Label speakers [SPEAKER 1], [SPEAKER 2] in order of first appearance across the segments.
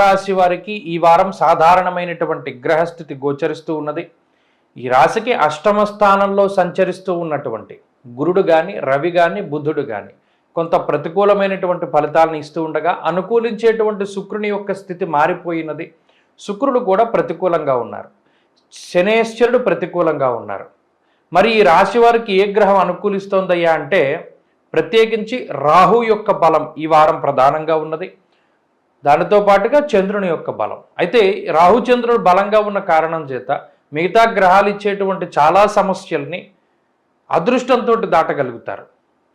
[SPEAKER 1] రాశి వారికి ఈ వారం సాధారణమైనటువంటి గ్రహస్థితి గోచరిస్తూ ఉన్నది. ఈ రాశికి అష్టమ స్థానంలో సంచరిస్తూ ఉన్నటువంటి గురుడు కానీ రవి కానీ బుధుడు కానీ కొంత ప్రతికూలమైనటువంటి ఫలితాలను ఇస్తూ ఉండగా అనుకూలించేటువంటి శుక్రుని యొక్క స్థితి మారిపోయినది. శుక్రుడు కూడా ప్రతికూలంగా ఉన్నారు. శనేశ్వరుడు ప్రతికూలంగా ఉన్నారు. మరి ఈ రాశి వారికి ఏ గ్రహం అనుకూలిస్తోందయ్యా అంటే ప్రత్యేకించి రాహు యొక్క బలం ఈ వారం ప్రధానంగా ఉన్నది. దానితో పాటుగా చంద్రుని యొక్క బలం. అయితే రాహుచంద్రుడు బలంగా ఉన్న కారణం చేత మిగతా గ్రహాలు ఇచ్చేటువంటి చాలా సమస్యల్ని అదృష్టంతో దాటగలుగుతారు.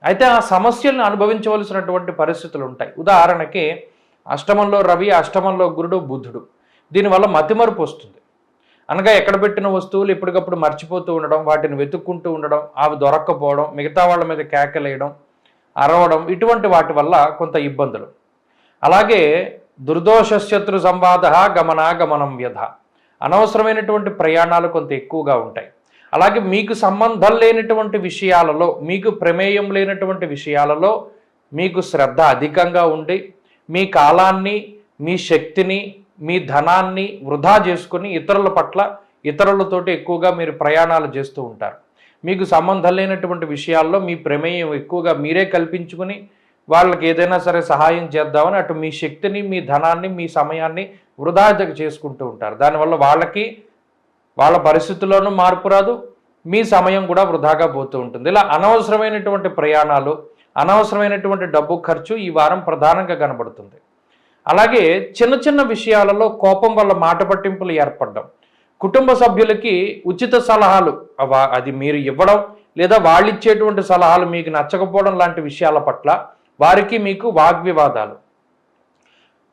[SPEAKER 1] అయితే ఆ సమస్యలను అనుభవించవలసినటువంటి పరిస్థితులు ఉంటాయి. ఉదాహరణకి అష్టమంలో రవి అష్టమంలో గురుడు బుద్ధుడు దీనివల్ల మతిమరుపు వస్తుంది. అనగా ఎక్కడ పెట్టిన వస్తువులు ఎప్పటికప్పుడు మర్చిపోతూ ఉండడం వాటిని వెతుక్కుంటూ ఉండడం అవి దొరక్కపోవడం మిగతా వాళ్ళ మీద కేకలేయడం అరవడం ఇటువంటి వాటి వల్ల కొంత ఇబ్బందులు. అలాగే దుర్దోష శత్రు సంవాద గమనాగమనం వ్యధ. అనవసరమైనటువంటి ప్రయాణాలు కొంత ఎక్కువగా ఉంటాయి. అలాగే మీకు సంబంధం లేనటువంటి విషయాలలో మీకు ప్రమేయం లేనటువంటి విషయాలలో మీకు శ్రద్ధ అధికంగా ఉండి మీ కాలాన్ని మీ శక్తిని మీ ధనాన్ని వృధా చేసుకుని ఇతరుల పట్ల ఇతరులతోటి ఎక్కువగా మీరు ప్రయాణాలు చేస్తూ ఉంటారు. మీకు సంబంధం లేనటువంటి విషయాల్లో మీ ప్రమేయం ఎక్కువగా మీరే కల్పించుకుని వాళ్ళకి ఏదైనా సరే సహాయం చేద్దామని అటు మీ శక్తిని మీ ధనాన్ని మీ సమయాన్ని వృధా చేసుకుంటూ ఉంటారు. దానివల్ల వాళ్ళకి వాళ్ళ పరిస్థితుల్లోనూ మార్పు రాదు మీ సమయం కూడా వృధాగా పోతూ ఉంటుంది. ఇలా అనవసరమైనటువంటి ప్రయాణాలు అనవసరమైనటువంటి డబ్బు ఖర్చు ఈ వారం ప్రధానంగా కనబడుతుంది. అలాగే చిన్న చిన్న విషయాలలో కోపం వల్ల మాట పట్టింపులు ఏర్పడడం. కుటుంబ సభ్యులకి ఉచిత సలహాలు అవ- అది మీరు ఇవ్వడం లేదా వాళ్ళు ఇచ్చేటువంటి సలహాలు మీకు నచ్చకపోవడం లాంటి విషయాల పట్ల వారికి మీకు వాగ్వివాదాలు.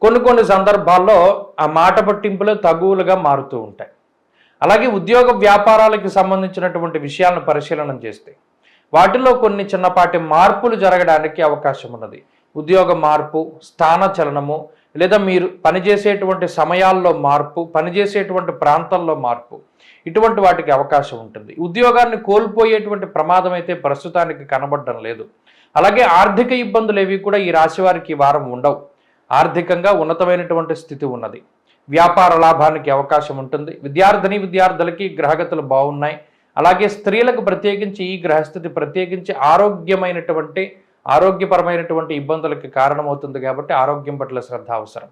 [SPEAKER 1] కొన్ని కొన్ని సందర్భాల్లో ఆ మాట పట్టింపులు తగువులుగా మారుతూ ఉంటాయి. అలాగే ఉద్యోగ వ్యాపారాలకు సంబంధించినటువంటి విషయాలను పరిశీలన చేస్తే వాటిలో కొన్ని చిన్నపాటి మార్పులు జరగడానికి అవకాశం ఉన్నది ఉద్యోగ మార్పు స్థాన చలనము లేదా మీరు పనిచేసేటువంటి సమయాల్లో మార్పు పనిచేసేటువంటి ప్రాంతాల్లో మార్పు ఇటువంటి వాటికి అవకాశం ఉంటుంది. ఉద్యోగాన్ని కోల్పోయేటువంటి ప్రమాదం అయితే ప్రస్తుతానికి కనబడడం లేదు. అలాగే ఆర్థిక ఇబ్బందులు ఏవి కూడా ఈ రాశి వారికి ఈ వారం ఉండవు. ఆర్థికంగా ఉన్నతమైనటువంటి స్థితి ఉన్నది. వ్యాపార లాభానికి అవకాశం ఉంటుంది. విద్యార్థిని విద్యార్థులకి గ్రహగతులు బాగున్నాయి. అలాగే స్త్రీలకు ప్రత్యేకించి ఈ గ్రహస్థితి ప్రత్యేకించి ఆరోగ్యమైనటువంటి ఆరోగ్యపరమైనటువంటి ఇబ్బందులకి కారణమవుతుంది కాబట్టి ఆరోగ్యం పట్ల శ్రద్ధ అవసరం.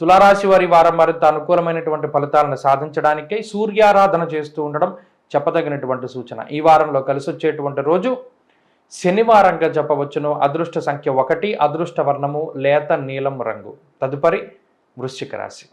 [SPEAKER 1] తులారాశి వారి వారం మరింత అనుకూలమైనటువంటి ఫలితాలను సాధించడానికై సూర్యారాధన చేస్తూ ఉండడం చెప్పదగినటువంటి సూచన. ఈ వారంలో కలిసి వచ్చేటువంటి రోజు శనివారంగా చెప్పవచ్చును అదృష్ట సంఖ్య ఒకటి అదృష్ట వర్ణము లేత నీలం రంగు. తదుపరి వృశ్చిక రాశి.